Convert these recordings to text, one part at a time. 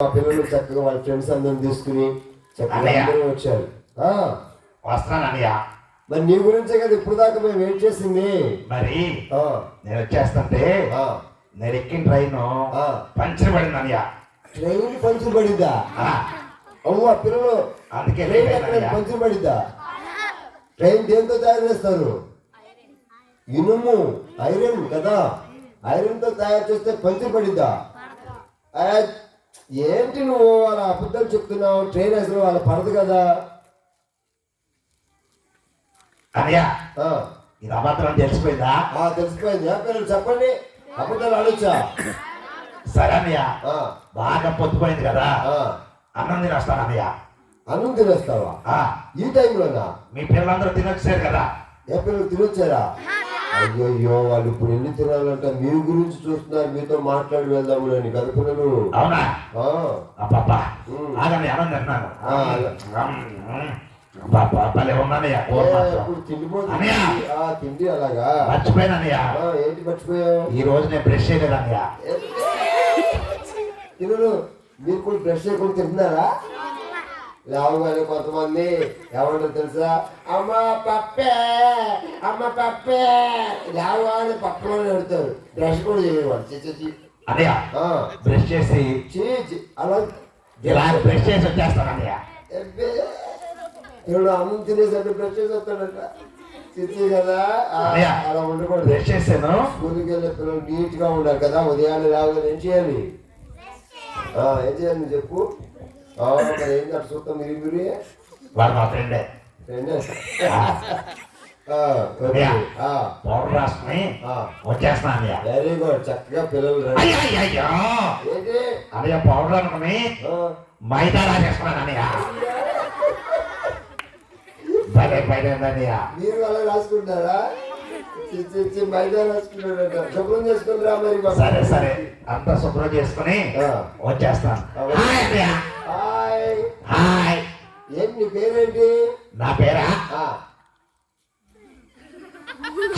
మా పిల్లలు చక్కగా వాళ్ళ ఫ్రెండ్స్ అందరిని తీసుకుని చక్కగా. అందరూ వచ్చారు. ఆ, వస్తున్నాను అన్నయ్య. మరి నీ గురించే కదా ఇప్పుడు దాకా మేము వెయిట్ చేసింది? మరి ఆ, నేను వచ్చేస్తుంటే ఆ, నేను ఎక్కిన ట్రైన్ ఆ. పంచర్ పడింది అన్నయ్య. ట్రైన్ పంచులు పడిద్దా ఆ, అవ్వ పిల్లలు అందుకే ట్రైన్. పంచులు పడిద్దా ట్రైన్ దేంతో తయారు చేస్తారు? ఇనుము ఐరన్ కదా? ఐరన్తో తయారు చేస్తే పంచులు పడిద్దా ఆ, ఏంటి నువ్వు వాళ్ళ అబద్ధాలు చెప్తున్నావు? ట్రైన్ అసలు వాళ్ళ పడదు కదా? అన్నయ్య ఆ, ఇది అబద్ధం తెలిసిపోయిందా? ఆ, తెలిసిపోయింది. పిల్లలు చెప్పండి. అబద్ధాలు ఆలోచా సరే అన్నయ్య ఆ, బాగా పొద్దుపోయింది కదా. ఆ, అన్నం తినేస్తాను అన్నయ్య. అన్నం తినేస్తావా? ఆ, ఈ టైంలోనా? మీ పిల్లలందరూ తినొచ్చారు కదా. ఏ పిల్లలు తినొచ్చారా? అయ్యో వాళ్ళు ఇప్పుడు ఎన్ని తినాలంట? మీ గురించి చూస్తున్నారు మీతో మాట్లాడి వెళ్దాము అని కదా పిల్లలు? అవునా? తిండి అలాగా? మర్చిపోయాను అన్నయ్య ఆ, ఏంటి మర్చిపోయావు? ఈ రోజు నేను బ్రష్ చేయలేదు అన్నయ్య పిల్లలు మీరు కూడా బ్రష్ చేయకుండా తింటున్నారా? లేవగానే కొంతమంది ఏమంటారు తెలుసా? అమ్మ పప్పే అమ్మ పప్పే. లేవగానే పప్పులోనే పెడతారు. బ్రష్ కూడా చేయవాడు చిచ్చి అన్నయ్య బ్రష్ చేసి అలా ఇలా బ్రష్ చేసి వచ్చేస్తాను ఎబ్బే. ఇప్పుడు అన్నం తినేసరికి బ్రష్ చేసి వస్తాడంట? చిచ్చి కదా. అలా ఉండకూడదు. బ్రష్ చేసాను. స్కూల్కి వెళ్ళే పిల్లలు నీట్గా ఉండాలి కదా. ఉదయాన్నే రాగానే ఏం చేయాలి? ఆ, ఏం చేయాలి చెప్పు. ఆ, మరి ఏం చేయాలి చూద్దాం మీరు మీరు వాడు మా ఫ్రెండే? పౌడర్ రాసుకుని వచ్చేస్తాను వెరీ గుడ్ చక్కగా పిల్లలు ఏంటి? అన్నయ్య పౌడర్ అనుకుని మైదా రాసేసుకున్నాను అన్నయ్య. భలే పైన అన్నయ్య. మీరు అలా రాసుకుంటారా? శుభ్రం చేసుకుని రా మరి. సరే సరే. అంతా శుభ్రం చేసుకుని. వచ్చేస్తాను. హాయ్. హాయ్. ఏంటి నీ పేరేంటి? నా పేరా?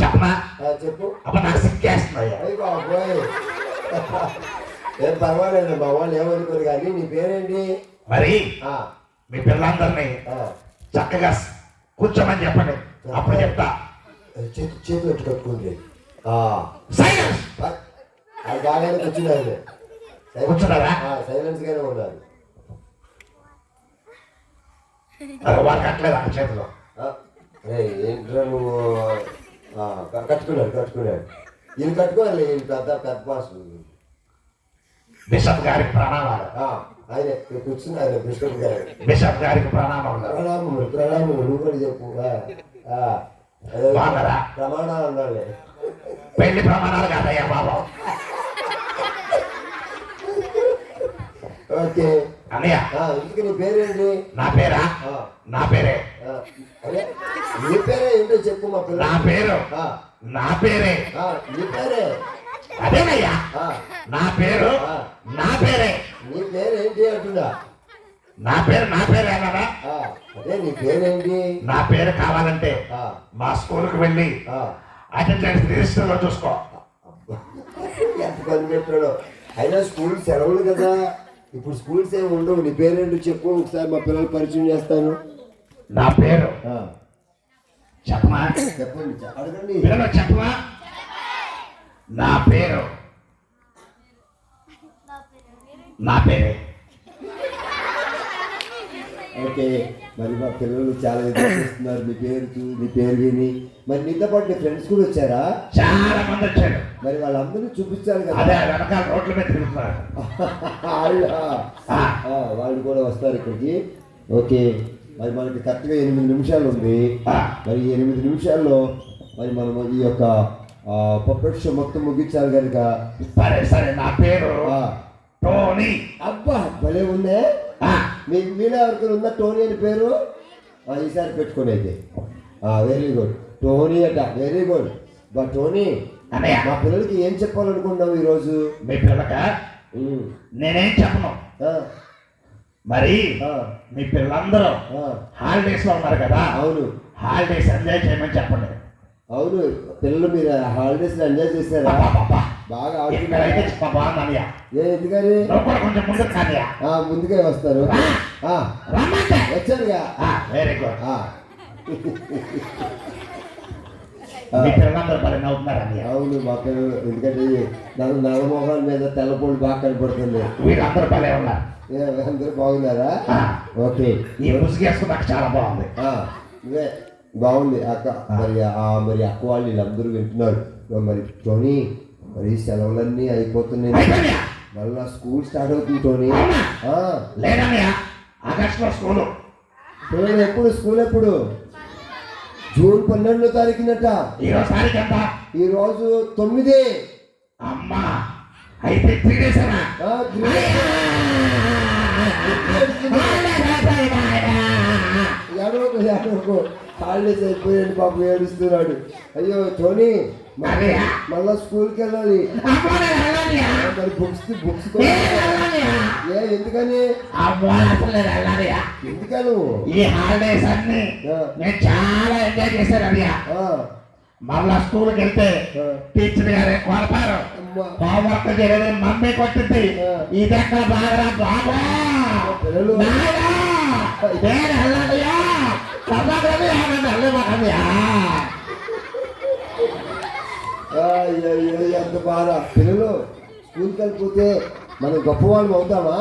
చెప్పనా? చెప్పు. అబ్బ నాకు బాబోయ్. ఏం పర్వాలేదు మా వాళ్ళు ఏమనుకోరు కానీ నీ పేరేంటి? మరి ఆ, మీ పిల్లలందరినీ చక్కగా కూర్చోమని చెప్పండి. అప్పుడు చెప్తా. చేతి చేతి పెట్టి కట్టుకుంది ఆ, సైలెన్స్. అది బాగానే కూర్చున్నారు. కూర్చున్నారా? సైలెన్స్ గానే ఉన్నారు. ఆ? చేతిలో ఏంట్రా నువ్వు? కట్టుకున్నాడు కట్టుకున్నాడు. వీళ్ళు కట్టుకోవాలి పెద్ద పెద్ద బాస్ బిషప్ గారికి ప్రణామాలు. ఆయన కూర్చుని ఆయన బిస్కెట్ గారు. బిషప్ గారికి ప్రణామాలు. ప్రణామములు ప్రణామములు నువ్వు కూడా చెప్పు? ప్రమాణాలు ఉండాలి. పెళ్ళి ప్రమాణాలు కాదయ్యా బాబు. ఓకే. అన్నయ్య. నీ పేరేంటి? నా పేరా? నా పేరే? నీ పేరే ఏంటో చెప్పు మా నా పేరు? నా పేరే? నీ పేరే? అదేనయ్యా. నా పేరు? నా పేరే? నీ పేరేంటి అంటున్నా? నా పేరు నా పేరే అన్నారా అదే నీ పేరేంటి? నా పేరు కావాలంటే ఆ, మా స్కూల్కి వెళ్ళి ఆ, అటెండెన్స్ రిజిస్టర్లో చూసుకో. ఎంత పని పెట్టాడో. అయినా స్కూల్ సెలవులు కదా. ఇప్పుడు స్కూల్స్ ఏమి ఉండవు. నీ పేరేంటో చెప్పు ఒకసారి మా పిల్లలు పరిచయం చేస్తాను. నా పేరు చెప్పమా? చెప్పండి అడగండి. పిల్లలు చెప్పమా? నా పేరు. నా పేరే. ఓకే మరి మా పిల్లలు చాలా చూస్తున్నారు. నీ పేరు చూ- నీ పేరు విని. మరి నీతో పాటు నీ ఫ్రెండ్స్ కూడా వచ్చారా? చాలా మంది వచ్చారు. మరి వాళ్ళందరూ చూపించాలి కదా. అదే వెనకాల రోడ్ల మీద తిరుగుతున్నారు. వాళ్ళ- కూడా వస్తారు ఇక్కడికి. ఓకే మరి మనకి కరెక్ట్గా ఎనిమిది నిమిషాలు ఉంది. మరి ఎనిమిది నిమిషాల్లో మరి మనం ఈ యొక్క పప్పెట్ షో మొత్తం ముగించాలి కనుక. సరే సరే నా పేరు టోనీ. అబ్బా భలే ఉందే. ఆ, మీ మీలో ఎవరికైనా ఉందా టోనీ అని పేరు? ఈసారి పెట్టుకోండి అయితే వెరీ గుడ్ టోనీ అట వెరీ గుడ్ బా టోనీ అన్నయ్య. మా పిల్లలకి ఏం చెప్పాలనుకున్నావు ఈరోజు? మీ పిల్లక నేనేం చెప్పను. మరి మీ పిల్లలందరూ ఆ, హాలిడేస్లో ఉన్నారు కదా? అవును. హాలిడేస్ ఎంజాయ్ చేయమని చెప్పండి. అవును. పిల్లలు మీరు హాలిడేస్ ఎంజాయ్ చేశారా. బాగా ఏ ఎందుకని? కొంచెం ముందుకు వస్తారు. వచ్చారుగా. వెరీ గుడ్ అవును మా పిల్లలు ఎందుకంటే నల్ల మొహాల మీద తెల్లపూడి బాగా కనపడుతుంది. వీళ్ళందరూ ఉన్నారు. అందరూ బాగున్నారా? ఓకే. ఈ చాలా బాగుంది. ఆ, ఇవే బాగుంది. అక్క మరి ఆ మరి అక్క వాళ్ళు వీళ్ళందరూ వింటున్నారు. మరి టోనీ మరి సెలవులన్నీ అయిపోతున్నాయి? మళ్ళా స్కూల్ స్టార్ట్ అవుతుంది టోనీ ఆ, లేదన్నయ్య ఆగస్టులో స్కూలు. ఎప్పుడు? స్కూల్ ఎప్పుడు? జూన్ పన్నెండో తారీఖునట. ఈ రోజు తొమ్మిది. అమ్మా అయితే హాలిడేస్ అయిపోయాడు పాపం ఏడుస్తున్నాడు. అయ్యో టోనీ మళ్ళా స్కూల్కి వెళ్ళాలి. మరి బుక్స్ బుక్స్ ఏ ఎందుకని? ఎందుకను ఈ హాలిడేస్ అన్ని నేను చాలా ఎంజాయ్ చేశాను అన్నయ్య ఆ, మళ్ళా స్కూల్కి వెళ్తే టీచర్ గారే కొడతారు. హోంవర్క్ చేయలేదు మమ్మీ కొట్టింది ఇది ఎక్కడ బాగా బాబా? నేను వెళ్ళాలియా చదవలేదు ఏమన్నా వెళ్ళమాకయ్యా ఆ, అయ్యో, అయ్యో, ఎంత బాధ పిల్లలు స్కూల్కి వెళ్ళిపోతే మనం గొప్పవాళ్ళం అవుతామా?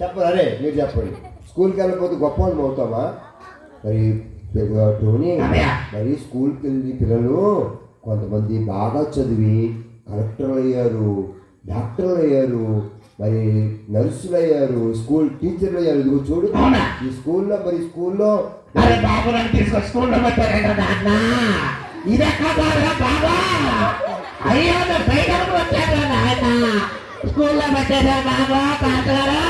చెప్పరు అరే మీరు చెప్పండి. స్కూల్కి వెళ్ళిపోతే గొప్పవాళ్ళం అవుతామా? మరి అన్నయ్య. మరి స్కూల్కి వెళ్ళి పిల్లలు కొంతమంది బాగా చదివి కలెక్టర్లు అయ్యారు డాక్టర్లు అయ్యారు మరి నర్సులు అయ్యారు స్కూల్ టీచర్లు అయ్యారు. ఇదిగో చూడు? ఈ స్కూల్లో మరి స్కూల్లో తీసుకొని స్కూల్లో నాన్న అయ్యో నేను బయట వచ్చాను నాయన స్కూల్లో పెట్టేశారు బాబా తాతగారా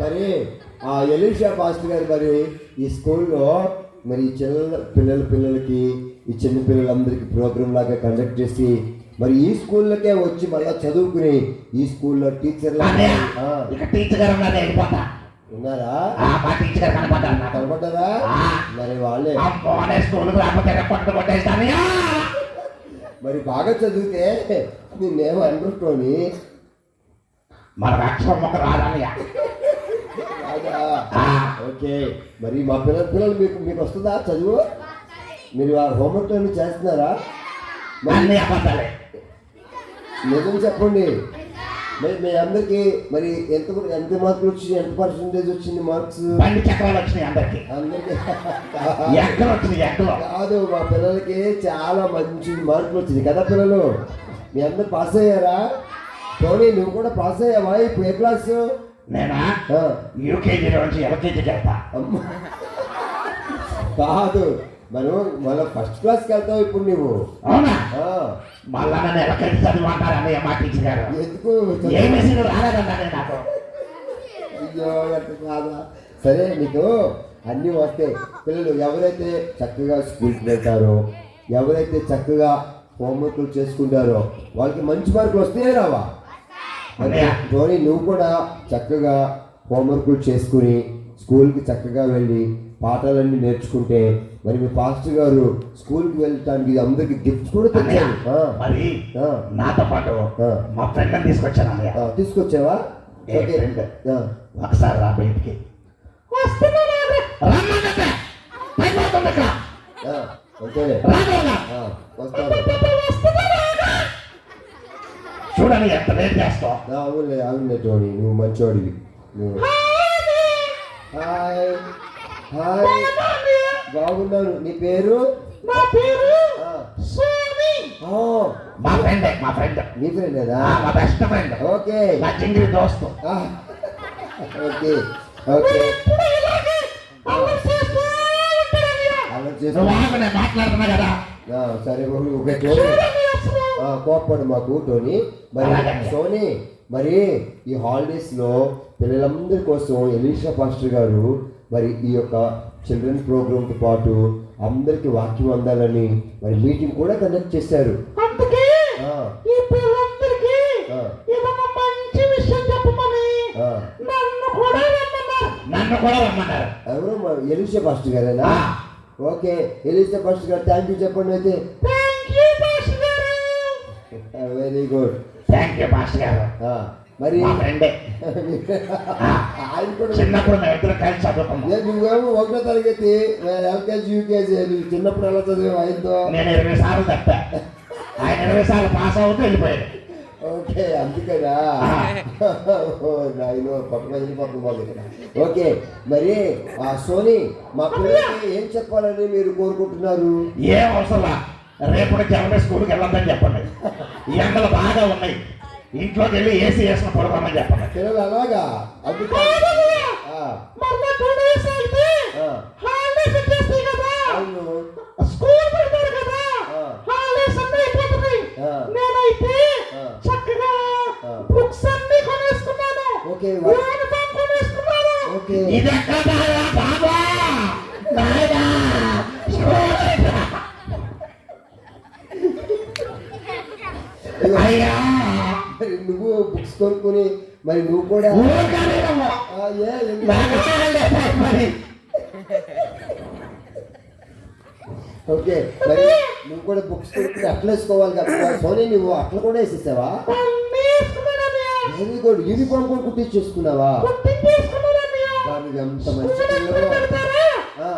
మరి ఆ ఎలీషా పాస్టర్ గారు మరి ఈ స్కూల్లో మరి ఈ చిన్న పిల్లల పిల్లలకి ఈ చిన్న పిల్లలందరికీ ప్రోగ్రామ్ లాగా కండక్ట్ చేసి మరి ఈ స్కూల్లోకే వచ్చి మళ్ళీ చదువుకుని ఈ స్కూల్లో టీచర్లు టీచర్ గారు ఉన్నారు? కనపడ్డారు నాకు కనపడ్డారా ఆ. మరి వాళ్ళే. స్కూల్కి రాకపోతే మరి బాగా చదివితే నిన్నేమో అనుకుంటోని మనకు అక్షరం రాదన్నయ్య? ఆ. ఓకే. మరి మా పిల్లల పిల్లలు మీకు మీకు వస్తుందా చదువు? మీరు ఆ హోంవర్క్ చేస్తున్నారా? మరి నిజం చెప్పండి. మరి మీ అందరికి మరి ఎంత ఎంత మార్కులు వచ్చింది ఎంత పర్సంటేజ్ వచ్చింది మార్క్స్ బండి చక్రాలు వచ్చినాయి అందరికి. అందరికి. ఎక్కలు వచ్చినాయి ఎక్కలు. కాదు మా పిల్లలకి చాలా మంచి మార్కులు వచ్చింది కదా పిల్లలు? మీ అందరు పాస్ అయ్యారా? టోనీ నువ్వు కూడా పాస్ అయ్యావా ఇప్పుడు ఏ క్లాస్ నేనా? యూకేజీ నుంచి ఎల్కేజీకి వెళ్తా. కాదు. మనం మన ఫస్ట్ క్లాస్కి వెళ్తావు ఇప్పుడు నువ్వు అవునా? మళ్ళా నన్ను చదివంటారు అన్నయ్య మా టీచర్ గారు? ఎందుకు? ఏ మెసేజ్ రాలేదన్నానే నాకు? అయ్యో కాదా సరే నీకు అన్నీ వస్తాయి. పిల్లలు ఎవరైతే చక్కగా స్కూల్కి వెళ్తారో ఎవరైతే చక్కగా హోంవర్క్లు చేసుకుంటారో వాళ్ళకి మంచి మార్కులు వస్తాయే రావా? అన్నయ్య. ధోని నువ్వు కూడా చక్కగా హోంవర్క్లు చేసుకుని స్కూల్కి చక్కగా వెళ్ళి పాఠాలన్నీ నేర్చుకుంటే మరి మీ పాస్టర్ గారు స్కూల్కి వెళ్ళటానికి అందరికి గిఫ్ట్స్ కూడా తెచ్చారు. మరి నాతో పాటు. మా ఫ్రెండ్ తీసుకొచ్చాను తీసుకొచ్చావా? ఒకసారి రా బయటికి. చూడని ఎంత లేట్ చేస్తావు. అవునులే అవునులే టోనీ నువ్వు మంచోడివి. నువ్వు. హాయ్. హాయ్. బాగున్నాను నీ పేరు? నా పేరు సోని. ఓ, మా ఫ్రెండ్ మా ఫ్రెండ్. నీ ఫ్రెండేనా? మా బెస్ట్ ఫ్రెండ్. ఓకే. నా చింగిరి దోస్తు. Okay okay. మాట్లాడుతున్నా కదా. సరే బాబు, ఓకే టోనీ. కోప్పడు మాకు టోనీ. మరి. సోనీ మరి ఈ హాలిడేస్లో పిల్లలందరి కోసం ఎలీషా పాస్టర్ గారు మరి ఈ యొక్క చిల్డ్రన్ ప్రోగ్రామ్తో పాటు అందరికి వాక్యం అందాలని మరి మీటింగ్ కూడా కండక్ట్ చేశారు. అందుకే ఆ, ఈ పిల్లలందరికీ ఆ, ఏదన్నా మంచి విషయం చెప్పమని ఆ. నన్ను కూడా రమ్మన్నారు. నన్ను కూడా రమ్మన్నారు. ఎవరు మా ఎలీషా పాస్టర్ గారేనా. ఓకే ఎలీషా పాస్టర్ గారు థ్యాంక్ యూ చెప్పండి అయితే. Thank you very good thank you master గారు. మరి ఫ్రెండే. ఆయన కూడా చిన్నప్పుడు మేము ఇద్దరు కలిసి చదువుకున్నాం. ఏ, నువ్వేమో ఒకటో తరగతి ఎల్కేజీ యూకేజీ నువ్వు చిన్నప్పుడు ఎలా చదివావు ఆయనతో? నేను ఇరవై సార్లు తప్పా. ఆయన ఇరవై సార్లు పాస్ అవుతూ వెళ్ళిపోయాడు. ఓకే అందుకనా? నాయనో పక్క పక్క బాగుంది ఓకే మరి ఆ సోనీ మా పిల్లలకి ఏం చెప్పాలని మీరు కోరుకుంటున్నారు? ఏం అవసరం రేపటి జనవరి స్కూల్కి వెళ్ళొద్దని చెప్పండి. ఈ ఎండలు బాగా ఉన్నాయి. ఇంట్లోకి వెళ్ళి ఏసీ వేసుకుని పడుకోమని చెప్పండి పిల్లలు అలాగా? అందుకే. ఆ, ఆ, అవును. స్కూల్ పెడతారు కదా. ఆ. హాలిడేస్ అన్నీ అయిపోతున్నాయి. ఆ. నేనైతే ఆ. చక్కగా ఆ. బుక్స్ అన్ని కొనేసుకున్నాను. ఓకే. వా- యూనిఫామ్ కొనేసుకున్నాను. ఓకే. ఇది ఎక్కడ బాబా? నాయనా స్కూల్ ఇదిగో, అయ్యా. మరి నువ్వు బుక్స్ కొనుక్కొని మరి నువ్వు కూడా ఏ ఓకే మరి నువ్వు కూడా బుక్స్ కొనుక్కుని అట్లా వేసుకోవాలి కదా. సోనీ నువ్వు అట్లా కూడా వేసేసావా. వెరీ గుడ్ యూనిఫామ్ కూడా. దానికి మంచి వేసుకున్నాను కదా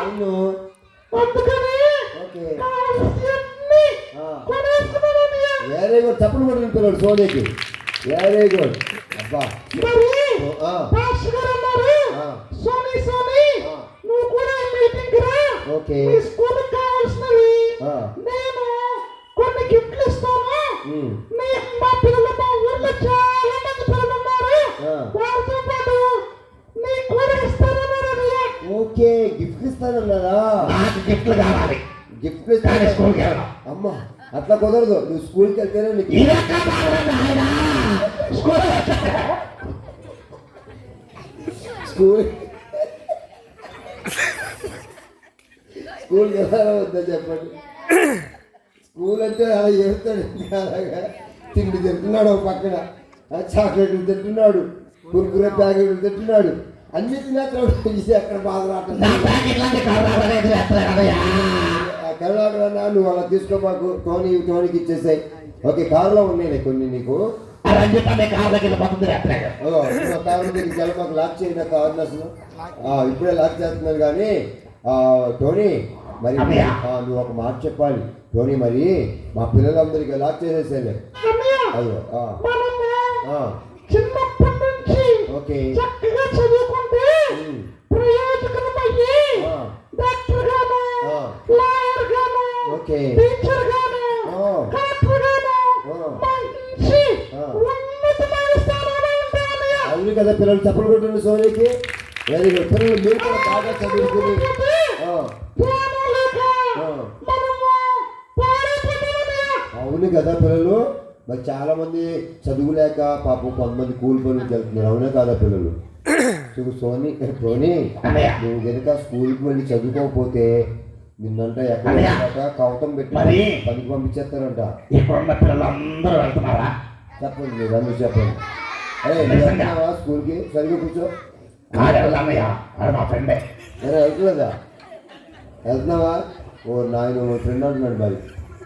అవును. ఓకే. వెరీ గుడ్ తప్పుడు పడిన పిల్లడు సోనీకి. వెరీ గుడ్ అబ్బా. ఓకే. నేను కొన్ని గిఫ్ట్లు ఇస్తాను. మీ పిల్లలు మా ఊర్లో చాలా మంది పిల్లలు ఉన్నారు. వారితో పాటు నీ ఇస్తానన్నారు. ఓకే గిఫ్ట్ ఇస్తానన్నారా? నాకు గిఫ్ట్లు కావాలి. గిఫ్ట్ ఇస్తాను స్కూల్కి వెళ్ళాం అమ్మా అట్లా కుదరదు. నువ్వు స్కూల్కి వెళ్తేనే నీకు స్కూల్ స్కూల్ స్కూల్కి వద్దా చెప్పండి. స్కూల్ అంటే అలా చేస్తాడు అలాగా? తిండి తింటున్నాడు ఒక పక్కన. చాక్లెట్లు తింటున్నాడు. కురుకురే ప్యాకెట్లు తింటున్నాడు. అన్ని తినేస్తున్నాడు ఇది ఎక్కడ బాధ రావట్లేదు. నా ప్యాకెట్లన్నీ కలరాలేదు చేస్తారు కదయ్యా ఆ కర్ణాటక నువ్వు అలా తీసుకోమాకు టోనీ టోనీకి ఇచ్చేసాయి. ఓకే కారులో ఉన్నాయి కొన్ని నీకు. కార్ కారు దగ్గరికి లాక్ చేయి నాకు అవర్నెస్ ఇప్పుడే లాక్ చేస్తున్నాను కానీ ఆ, టోనీ మరి నువ్వు ఒక మాట చెప్పాలి. టోనీ మరి మా పిల్లలందరికీ లాక్ చేసేసాను అయ్యో ఓకే. Doctor okay. టీచర్ గాను గాను. మంచి. ఉన్నతమైన స్థానంలో అవును కదా పిల్లలు చప్పలు కొట్టండి సోనీకి. వెరీ గుడ్ పిల్లలు మీరు కూడా బాగా చదువుకుని. అవును కదా పిల్లలు. మరి చాలా మంది చదువు లేక పాపం కొంతమంది కూలి పనులకు వెళ్తున్నారు అవునే కాదా పిల్లలు? చూడు సోని సోని. నువ్వు కనుక స్కూల్కి వెళ్ళి చదువుకోకపోతే నిన్నంట ఎక్కడ కవతం పెట్టి? పనికి పంపించేస్తారంట. ఇప్పుడున్న పిల్లలందరూ వెళ్తున్నారా? చెప్పండి మీరు అందరూ చెప్పండి? వెళ్తున్నావా స్కూల్కి? సరిగ్గా కూర్చో. మా ఫ్రెండే. అరే వెళ్తున్నదా వెళ్తున్నావా? ఓ నాయన ఫ్రెండ్ అంటున్నాడు మరి.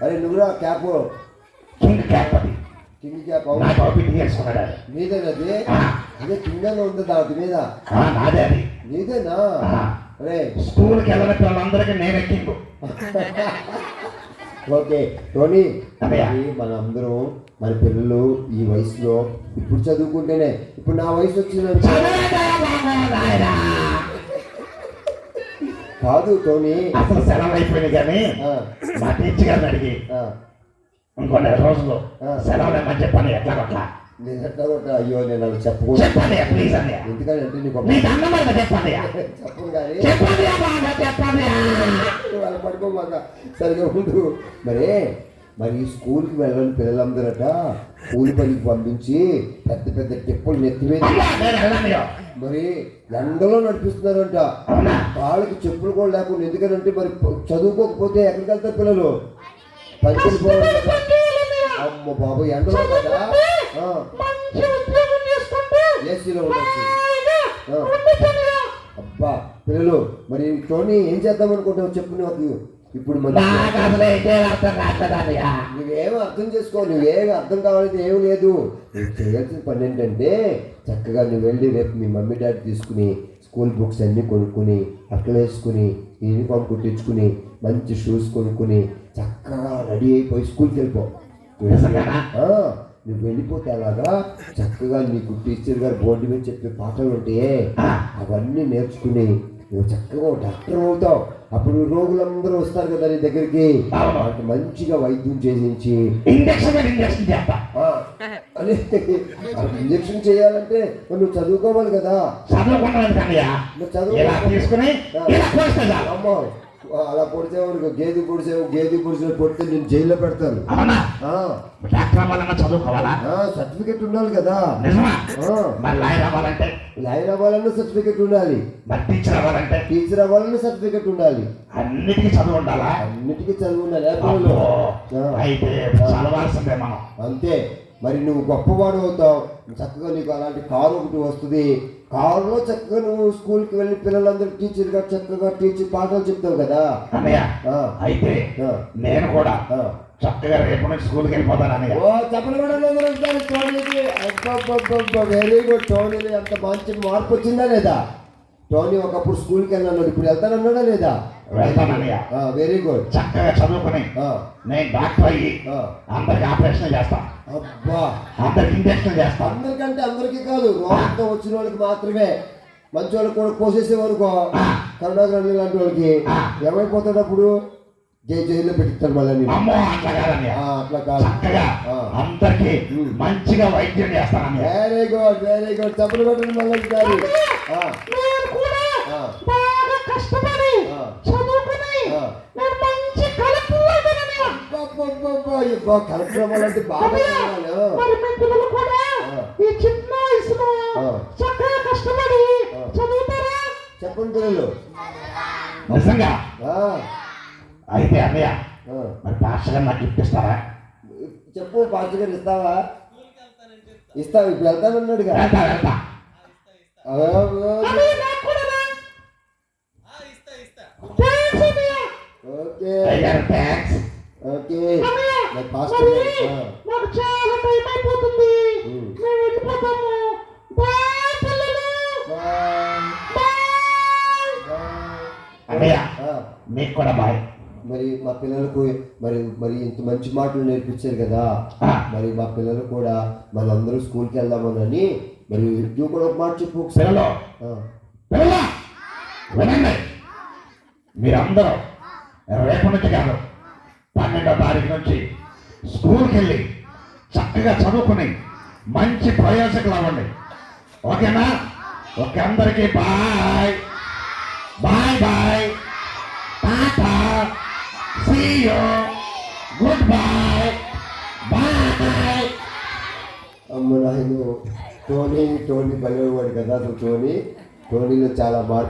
అరే నువ్వురా క్యాప్. కింగ్ క్యాప్ అది. కింగ్ క్యాప్ అది. నీదేనది అదే? కింగగా ఉంది దాని మీద? నాదే అది. నీదేనా? స్కూల్కి వెళ్ళిన పిల్లలందరికీ నేను ఎక్కిండు ఓకే టోనీ. మరి మనందరం మన పిల్లలు ఈ వయసులో ఇప్పుడు చదువుకుంటేనే ఇప్పుడు నా వయసు నాయనా. కాదు టోనీ అసలు సెలవు అయిపోయింది కానీ మా టీచర్ గారిని అడిగి ఇంకో నెల రోజులు. సెలవు లేమని చెప్పండి ఎట్లా కొట్లా? నేను ఎట్లా కొట్టా? అయ్యో నేను అలా చెప్పకూడదు. ఎందుకంటే అంటే నీకు చెప్పను కానీ. వాళ్ళ పడుకోమాక సరిగా ఉండు. మరి మరి స్కూల్కి వెళ్ళని పిల్లలందరట కూలి పనికి పంపించి పెద్ద పెద్ద టిప్పులు నెత్తి మీద అయ్యా నేను వెళ్ళను మరి ఎండలో నడిపిస్తున్నారంట. వాళ్ళకి చెప్పులు కూడా లేకుండా ఎందుకంటే మరి చదువుకోకపోతే ఎక్కడికి వెళ్తారు పిల్లలు? పనికి పోవాలి కదా. అమ్మ బాబు ఎండలో కదా. మంచి ఉద్యోగం చేసుకుంటే ఏసీలో ఉండొచ్చు. అబ్బా పిల్లలు మరి టోనీ ఏం చేద్దాం అనుకుంటావు చెప్పు నాకు. ఇప్పుడు అయితే అర్థం కాదన్నయ్య నువ్వేం అర్థం చేసుకో నువ్వేం అర్థం కావాలని ఏం లేదు. నువ్వు చేయాల్సిన పని ఏంటంటే చక్కగా నువ్వు వెళ్ళి రేపు మీ మమ్మీ డాడీ తీసుకుని స్కూల్ బుక్స్ అన్నీ కొనుక్కుని అట్లా వేసుకుని యూనిఫామ్ కుట్టించుకుని మంచి షూస్ కొనుక్కుని చక్కగా రెడీ అయిపోయి స్కూల్కి వెళ్ళిపో. నువ్వు వెళ్ళిపోతే అలాగా చక్కగా నీకు టీచర్ గారు బోర్డు మీద చెప్పే పాటలు ఉంటాయే. అవన్నీ నేర్చుకుని నువ్వు చక్కగా డాక్టర్ అవుతావు. అప్పుడు రోగులందరూ వస్తారు కదా నీ దగ్గరికి. వాళ్ళకి మంచిగా వైద్యం చేయించి ఇంజక్షన్ చేయాలంటే నువ్వు చదువుకోవాలి కదా. అలా పొడిచేవాడు గేది పొడిచేవు గేది పొడిచే పొడితే నేను జైల్లో పెడతాను. చదువుకోవాలా? సర్టిఫికెట్ ఉండాలి కదా. లాయర్ అవ్వాలంటే? లాయర్ అవ్వాలన్నా సర్టిఫికెట్ ఉండాలి. టీచర్ అవ్వాలంటే? టీచర్ అవ్వాలన్నా సర్టిఫికెట్ ఉండాలి. అన్నిటికీ చదువు ఉండాలా? అన్నిటికీ చదువు ఉండాలి. అయితే చదవాల్సిందే మనం. అంతే. మరి నువ్వు గొప్పవాడు అవుతావు. చక్కగా నీకు అలాంటి కారు ఒకటి వస్తుంది. కారులో చక్కగా నువ్వు స్కూల్కి వెళ్ళి పిల్లలందరూ టీచర్గా చక్కగా టీచర్ పాఠాలు చెప్తావు కదా. అన్నయ్య అయితే నేను కూడా. చక్కగా రేపు నుంచి స్కూల్కి వెళ్ళిపోతాను అన్నయ్య. ఓ చెప్పలు వెరీ గుడ్ టోనీని అంత మంచి మార్పు వచ్చిందా లేదా? టోనీ ఒకప్పుడు స్కూల్కి వెళ్ళన్నాడు ఇప్పుడు వెళ్తానన్నాడా లేదా? వెళ్తానన్నయ్య వెరీ గుడ్ చక్కగా చదువుకుని నేను డాక్టర్ అయ్యి అందరికి ఆపరేషన్ చేస్తా అబ్బా. అందరికి ఇంజక్షన్ చేస్తా. అందరికంటే అందరికీ కాదు రోగంతో వచ్చిన వాళ్ళకి మాత్రమే. మంచి వాళ్ళకి కూడా కోసేసేవనుకో కరుణాకరణి లాంటి వాళ్ళకి ఏమైపోతాడు అప్పుడు జై జైల్లో పెట్టిస్తాడు మళ్ళీ. అమ్మో అట్లా కాదు. చక్కగా. అందరికి మంచిగా వైద్యం చేస్తానన్నయ్య. వెరీ గుడ్ వెరీ గుడ్ చప్పలు కొట్టండి మళ్ళీ ఒకసారి. ఆ, నేను కూడా ఆ, బాగా కష్టపడి. చదువుకుని బాగా చదవాలి. ఆ. మరి మీ పిల్లలు కూడా ఆ. ఈ చిన్న వయసులో ఆ. చక్కగా కష్టపడి ఆ. చదువుతారా చెప్పండి పిల్లలు నిజంగా అయితే అన్నయ్య. మరి పాస్టర్ నాకు గిఫ్ట్ ఇస్తారా చెప్పు పాస్టర్ గారు ఇస్తావా ఇస్తావు ఇప్పుడు వెళ్తానన్నాడుగా వెళ్తా వెళ్తా ఆ, ఆ, అన్నయ్య, నాకు కూడానా? Thanks, అన్నయ్య. Okay thanks. ఓకే. పాస్టర్. నాకు చాలా టైం అయిపోతుంది. ఉమ్. మేము వెళ్ళిపోతాము. బాయ్ పిల్లలు. అన్నయ్య మీకు కూడా బాయ్. మరి మా పిల్లలకు మరి మరి ఇంత మంచి మాటలు నేర్పించారు కదా. మరి మా పిల్లలు కూడా మనందరూ స్కూల్కి వెళ్దామని మరి నువ్వు కూడా ఒక మాట చెప్పు ఒకసారి. వినండి. మీరందరూ రేపు నుంచి కాదు. పన్నెండో తారీఖు నుంచి స్కూల్కి వెళ్ళి చక్కగా చదువుకుని మంచి ప్రయోజకులు అవ్వండి. ఓకేనా? ఓకే అందరికీ bye. Bye bye. Tata. See you. Goodbye. Bye. అమ్మ నాయన టోనీ టోనీ పల్లెవాడు కదా అసలు టోనీ. టోనీలో చాలా మార్పు